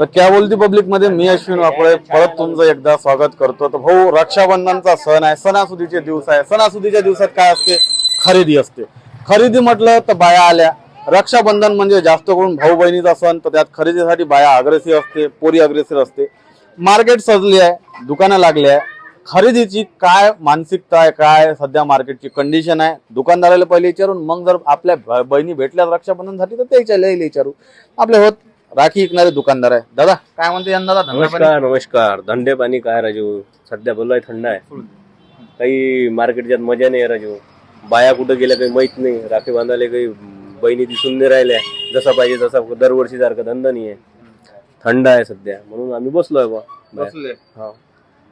तर क्या बोलती पब्लिकमध्ये मी अश्विन वाकोळे परत तुमचं एकदा स्वागत करतो. तर भाऊ रक्षाबंधनचा सण आहे. सणासुदीचे दिवस आहे. सणासुदीच्या दिवसात काय असते? खरेदी असते. खरेदी म्हटलं तर बाया आल्या. रक्षाबंधन म्हणजे जास्त करून भाऊ बहिणीचा सण. तर त्यात खरेदीसाठी बाया अग्रेसिव्ह असते पोरी अग्रेसिव्ह असते. मार्केट सजली आहे दुकानं लागली आहे. खरेदीची काय मानसिकता आहे काय सध्या मार्केटची कंडिशन आहे? दुकानदाराला पहिले विचारून मग जर आपल्या बहिणी भेटल्या रक्षाबंधनसाठी तर त्याच्या विचारू. आपले होत राखी विकणारे दुकानदार आहे. दादा काय म्हणते यंदा दादा? धंदा पाणी? नमस्कार नमस्कार. धंदे पाणी काय राजू? सध्या बोललोय थंड आहे. काही मार्केटच्यात मजा नाही आहे राजू. बाया कुठं गेल्या काही माहीत नाही. राखी बांधायला काही बहिणी दिसून नाही राहिल्या. जसा पाहिजे तसा दरवर्षी सारखा धंदा नाही आहे. थंड आहे सध्या. म्हणून आम्ही बा. बसले हा.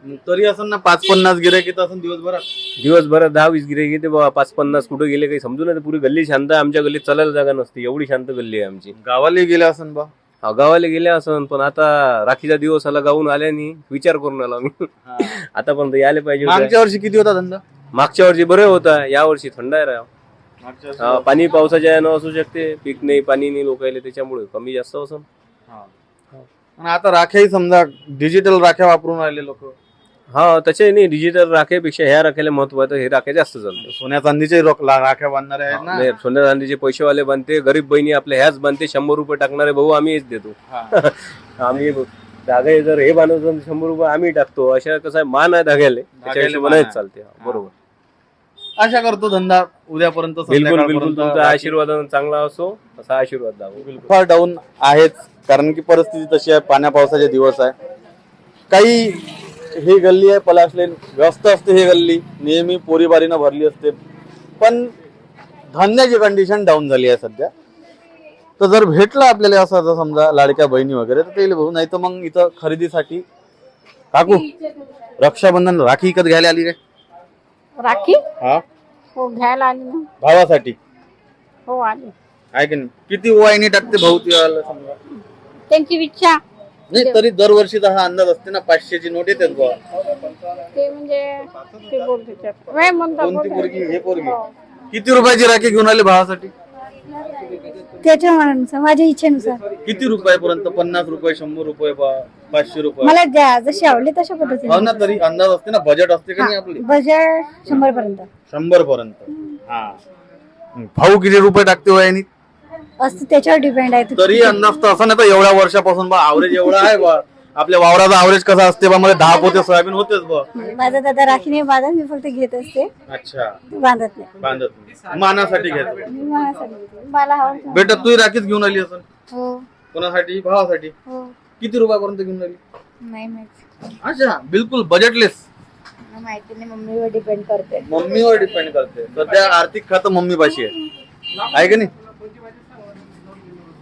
मग तरी असं ना पाच पन्नास गिरे की असं दिवसभरात? दिवसभरात दहा वीस गिरे घेते बा पाच पन्नास कुठं गेले काही समजू नाही. पुरी गल्ली शांत आहे. आमच्या गल्लीत चालायला जागा नसते. एवढी शांत गल्ली आहे आमची. गावाला गेले असं बा हा, गावाला गेले असं पण आता राखीचा दिवस आला गाऊन आल्यानी विचार करून आला मी आतापर्यंत यायला पाहिजे होतं. मागच्या वर्षी किती होता धंदा? मागच्या वर्षी बरे होता. या वर्षी थंड आहे राव. हा, पाणी पावसाच्या यानं असू शकते. पीक नाही पाणी नाही लोकायले त्याच्यामुळे कमी जास्त असं हा. आणि आता राख्याही समजा डिजिटल राख्या वापरून राहिले लोक. हा त्याचे नाही डिजिटल राखेपेक्षा ह्या राख्याला महत्त्व आहे तर हे राख्या जास्त चालते. सोन्या चांदीचे रोख- ला- राख्या बांधणारे आहेत ना? नाही, सोन्या चांदीचे पैसेवाले बांधते गरीब बहिणी आपल्या ह्याच बांधते शंभर रुपये टाकणारे भाऊ आम्ही हेच देतो. हा. आम्ही धागे जर हे बांधत असेल तर शंभर रुपये आम्ही टाकतो अशा कसं आहे मान आहे धाग्याले त्याच्या धाग्याले मान आहे. चालते हा, बरोबर. आशा करतो धंदा उद्यापर्यंत बिलकुल बिलकुल संध्याकाळपर्यंत तुमचा राखी- आशीर्वाद चांगला असो असा आशीर्वाद द्यावा फार डाऊन आहेच कारण की परिस्थिती तशी आहे पाण्या पावसाचे दिवस आहे. काही ही गल्ली आहे पलाशले व्यस्त असते ही गल्ली. नेहमी पोरीबारीनं भरली असते. पण धंद्याची कंडिशन डाऊन झाली आहे सध्या तर जर भेटलं आपल्याला असं जर समजा लाडक्या बहिणी वगैरे तर ते भाऊ नाही तर मग इथं खरेदीसाठी काकू रक्षाबंधन राखी विकत घ्यायला आली काय? राखी? हा? हो घ्यायला आली ना. भावासाठी? हो आली. आहे की नाही? किती वाहिनी टाकते भाऊ ती समजा? त्यांची इच्छा. नाही तरी दरवर्षीचा हा अंदाज असते ना पाचशेची नोट येते बुवा. ते म्हणजे ते बोलते त्यात. वय म्हणता कोणती बोलते. पोरगी? हे पोरगी. किती रुपयाची राखी घेऊन आले भावासाठी? त्याच्या मनानुसार माझ्या इच्छेनुसार. किती रुपयापर्यंत? पन्नास रुपये शंभर रुपये बा- पाचशे रुपये. मला ज्या जशी आवडली तशा हो पद्धतीने ना तरी अंदाज असते ना बजेट असते का नाही आपली? बजेट शंभर पर्यंत शंभर पर्यंत हा. भाऊ किती रुपये टाकते वयानी? असतं त्याच्यावर डिपेंड आहे. तरी अंदाज तर असं नाही तर एवढ्या वर्षापासून बा आवरेज एवढा आहे बा. आपल्या वावराचा आवरेज कसा असते बा मला दहा पोते सोयाबीन होतेच बा. माझा दादा राखी नाही बांधत मी फक्त घेत असते. अच्छा. बांधत नाही. बांधत नाही. मानासाठी घ्यायचं मी मनासाठी घेते. मला आवडतं बेटा तू राखीच घेऊन आली असं हो. कोणासाठी? भावासाठी. हो. किती रुपयापर्यंत घेऊन आली? नाही माहिती. अच्छा बिलकुल बजेटलेस मला माहिती नाही मम्मीवर डिपेंड करते. मम्मीवर डिपेंड करते. सध्या आर्थिक खातं मम्मी पाशी आहे. आहे का नाही?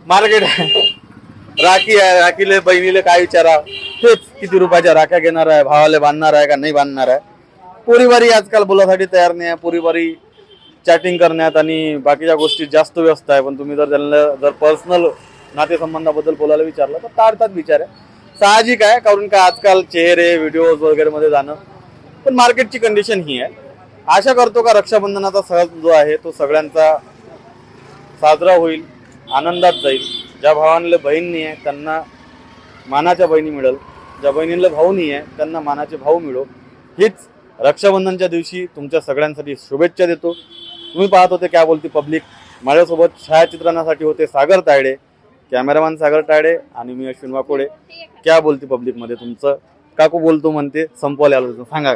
मार्केट आहे. राखी आहे राखीले बहिणीले काय विचारा? तेच किती रुपयाच्या राख्या घेणार आहे भावाला बांधणार आहे का नाही बांधणार आहे? पोरीवारी आजकाल बोलासाठी तयार नाही आहे. पोरीवारी चॅटिंग करण्यात आणि बाकीच्या गोष्टी जास्त व्यस्त आहे. पण तुम्ही जर त्यांना जर पर्सनल नातेसंबंधाबद्दल बोलायला विचारलं तर टाळतात विचार आहे साहजिक आहे कारण का आजकाल चेहरे व्हिडिओज वगैरे मध्ये जाणं. पण मार्केटची कंडिशन ही आहे. आशा करतो का रक्षाबंधनाचा सण जो आहे तो सगळ्यांचा साजरा होईल. आनंदात जाईल. ज्या भावांना बहीण नाही आहे त्यांना मानाच्या बहिणी मिळेल. ज्या बहिणींना भाऊ नाही आहे त्यांना मानाचे भाऊ मिळो. हीच रक्षाबंधनच्या दिवशी तुमच्या सगळ्यांसाठी शुभेच्छा देतो. तुम्ही पाहत होते काय बोलती पब्लिक. माझ्यासोबत छायाचित्रणासाठी होते सागर तायडे कॅमेरामॅन सागर तायडे आणि मी अश्विन वाकोडे. क्या बोलती पब्लिकमध्ये तुमचं? काकू बोलतो म्हणते संपवल्या आलो सांगा.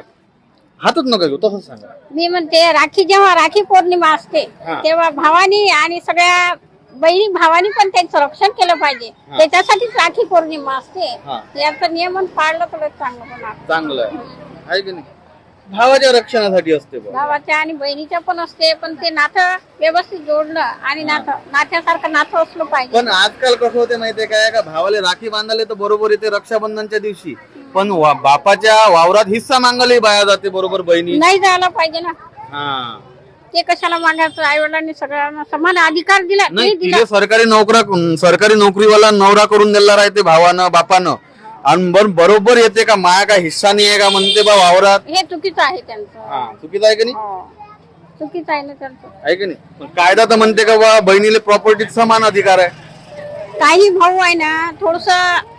हातच नका घेऊ तसंच सांगा. मी म्हणते राखी जेव्हा राखी पौर्णिमा असते. तेव्हा भावानी आणि सगळ्या बहिणी भावानी पण त्यांचं रक्षण केलं पाहिजे. त्याच्यासाठीच राखी पौर्णिमा असते. याचं नियमन पाळलं तर चांगलं होणार चांगलं आहे. की नाही? भावाच्या रक्षणासाठी असते भावाच्या आणि बहिणीच्या पण असते पण ते नातं व्यवस्थित जोडलं आणि नातं नात्यासारखं नातं असलं पाहिजे. पण आजकाल कसं होते माहितीये काय? का भावाले राखी बांधाले तर बरोबर येते रक्षाबंधनच्या दिवशी. पण बापाच्या वावरात हिस्सा मागायला बाया जाते बरोबर बहिणी. नाही जायला पाहिजे ना. हा. ते कशाला मागायचं आई वडिलांनी सगळ्यांना समान अधिकार दिला नाही तिले सरकारी नोकरा सरकारी नोकरीवाला नवरा करून दिला राहते भावानं बापानं. आणि बर बरोबर येते का? माया काय हिस्सा नाही आहे का म्हणते बा वावरात? हे चुकीचं आहे त्यांचं. हा चुकीचं आहे का नाही? हो. चुकीचं आहे ना त्यांचं. आहे का नाही? पण कायदा तर म्हणते का बा बहिणीला प्रॉपर्टीत समान अधिकार आहे. काही भाऊ आहे ना थोडस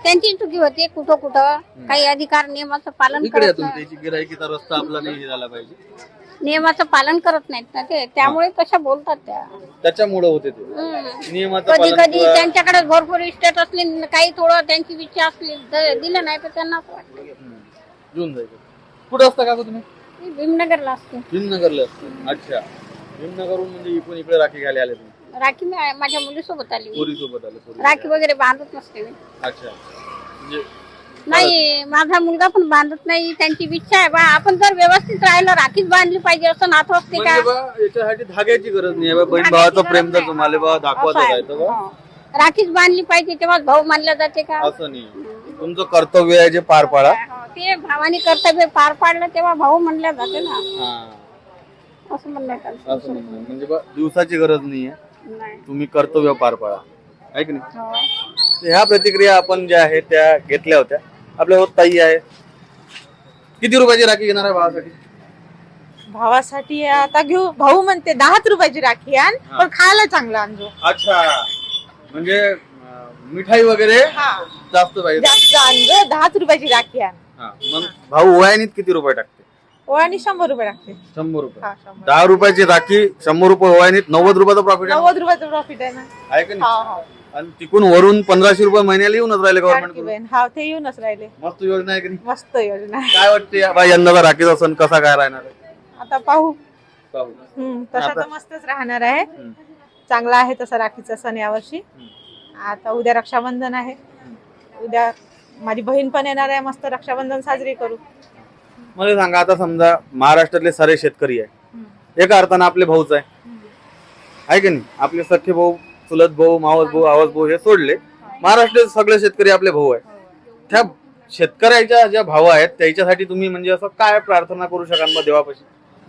त्यांची चुकी होते कुठं कुठं काही अधिकार नियमाचं पालन इकडे या करत तुम्ही नाही त्याची गिरायकीचा रस्ता आपला नाही झाला पाहिजे. नियमाचं पालन करत नाहीत ना ते. त्यामुळे कशा बोलतात त्या? त्याच्यामुळे होते ते. हम्म. नियमाचं कधी पालन कधी. त्यांच्याकडे भरपूर इस्टेट असली न काही थोडं त्यांची इच्छा असली द- दिलं नाही तर त्यांना असं वाटतं. हम्म. घेऊन जायचं. कुठं असता का तुम्ही? की भीमनगरला असते. भीमनगरला असता. अच्छा. भीमनगरहून म्हणजे इकडून इकडे राखी घ्यायला आले तुम्ही? राखी मी माझ्या मुलीसोबत आली. पोरी सोबत आले पोरी राखी वगैरे बांधत नसते मी. अच्छा. म्हणजे नाही माझा मुलगा पण बांधत नाही. त्यांची इच्छा आहे बा आपण जर व्यवस्थित राहिलं राखीच बांधली पाहिजे असं नातं असते का? म्हणजे बा याच्यासाठी धाग्याची गरज नाही बा. बहीण भावाचं प्रेम जर. तुम्हाला बा असं आहे. हो. राखीच बांधली पाहिजे तेव्हाच भाऊ मानला जाते का? असं नाही. तुमचं कर्तव्य आहे जे पार पाडा. हो, ते भावानी कर्तव्य पार पाडलं तेव्हा भाऊ म्हणल्या जाते ना. हा. असं म्हणण्यात आलं. असं नाही म्हणजे बा दिवसाची गरज नाही आहे. नाही. तुम्ही कर्तव्य पार पाडा. आहे की नाही? हो. ह्या प्रतिक्रिया आपण ज्या आहेत त्या घेतल्या होत्या. आपल्या होत ताई आहे. किती रुपयाची राखी घेणार आहे भावासाठी? भावासाठी आता घेऊ भाऊ म्हणते दहाच रुपयाची राखी आण पण खायला चांगलं आणजो. अच्छा. म्हणजे अं, मिठाई वगैरे हा. जास्त पाहिजे. जास्त आणजो दहाच रुपयाची राखी आण. हा, मग भाऊ वयानीत किती रुपये टाकते? हो आणि शंभर रुपये लागते शंभर रुपये. हा शंभर. दहा रुपयाची राखी शंभर रुपये वयानीत नव्वद रुपयाचं प्रॉफिट नव्वद रुपयाचं प्रॉफिट आहे ना? आहे का हा नाही हा. आणि तिकून वरून पंधराशे रुपये महिन्याला येऊनच राहिले गव्हर्नमेंट हा ते येऊनच राहिले. मस्त योजना आहे की नाही? मस्त योजना आहे. काय वाटते बा यंदाचा राखीचा सण कसा काय राहणार आहे? आता पाहू. पाहू. हम्म, तसा आता- तर मस्तच राहणार आहे. हम्म. चांगला आहे तसा राखीचा सण यावर्षी. आता उद्या रक्षाबंधन आहे. उद्या माझी बहीण पण येणार आहे मस्त रक्षाबंधन साजरी करू. मला सांगा आता समजा महाराष्ट्रातले सारे शेतकरी आहे. एका अर्थानं आपले भाऊच आहे. आहे की नाही? आपले सख्खे भाऊ चुलत भाऊ मावस भाऊ आवाज भाऊ हे सोडले. महाराष्ट्रात सगळे शेतकरी आपले भाऊ आहे त्या शेतकऱ्याच्या ज्या भाव आहेत त्याच्यासाठी तुम्ही म्हणजे असं काय प्रार्थना करू शकाल मग देवापाशी?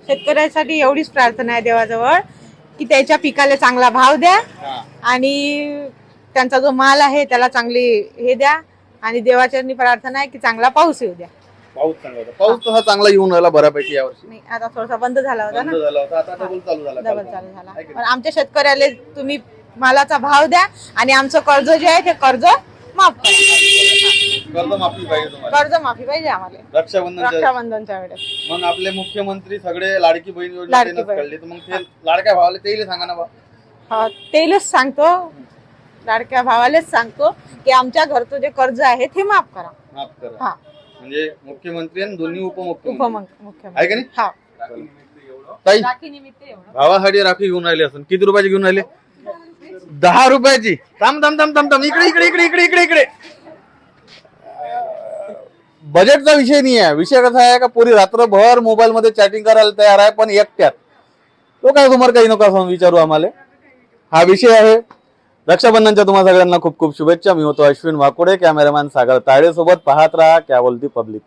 शेतकऱ्यासाठी एवढीच प्रार्थना आहे देवाजवळ की त्याच्या पिकाला चांगला भाव द्या आणि त्यांचा जो माल आहे त्याला चांगली हे द्या आणि देवाचरणी प्रार्थना आहे की चांगला पाऊस येऊ द्या. पाऊस चांगला होता. पाऊस तसा चांगला येऊन राहिला बऱ्यापैकी यावर्षी. नाही आता थोडासा बंद झाला होता ना. बंद झाला होता. आता डबल चालू झाला डबल काल. चालू झाला. आहे की पण आमच्या शेतकऱ्याला तुम्ही मालाचा भाव द्या आणि आमचं कर्ज जे आहे ते कर्ज माफ करा? कर्ज माफी पाहिजे तुम्हाला. कर्ज माफी पाहिजे आम्हाला. रक्षाबंधनच्या रक्षाबंधनच्या वेळेस. मग आपले मुख्यमंत्री सगळे लाडकी बहीण योजना लाडकी त्यांनाच बहीण. कळली. तर मग ते लाडक्या भावाला तेही सांगा ना बा. हा तेलच सांगतो. लाडक्या भावालेच सांगतो की आमच्या घरचं जे कर्ज आहे ते माफ करा. माफ करा. हा. म्हणजे मुख्यमंत्री आणि दोन्ही उपमुख्यमंत्री. उपमुख्यमंत्री. आहे का नाही? हा. ताई. एवढं. भावासाठी राखी घेऊन राहिली असून. किती रुपयाची घेऊन राहिले? दहा रुपयाची. थांब थांब थांब थांब थांब. इकडे इकडे इकडे इकडे इकडे. इकडे बजेटचा विषय नाही आहे. विषय कसा आहे का पुरी रात्रभर मोबाईल मध्ये चॅटिंग करायला तयार आहे पण एकट्यात. तो काय तुम्हाला काही नको असं विचारू आम्हाला. हा विषय आहे. रक्षाबंधनच्या तुम्हाला सगळ्यांना खूप खूप शुभेच्छा. मी होतो अश्विन वाकोडे कॅमेरामॅन सागर ताळे सोबत पाहत राहा क्या बोलती पब्लिक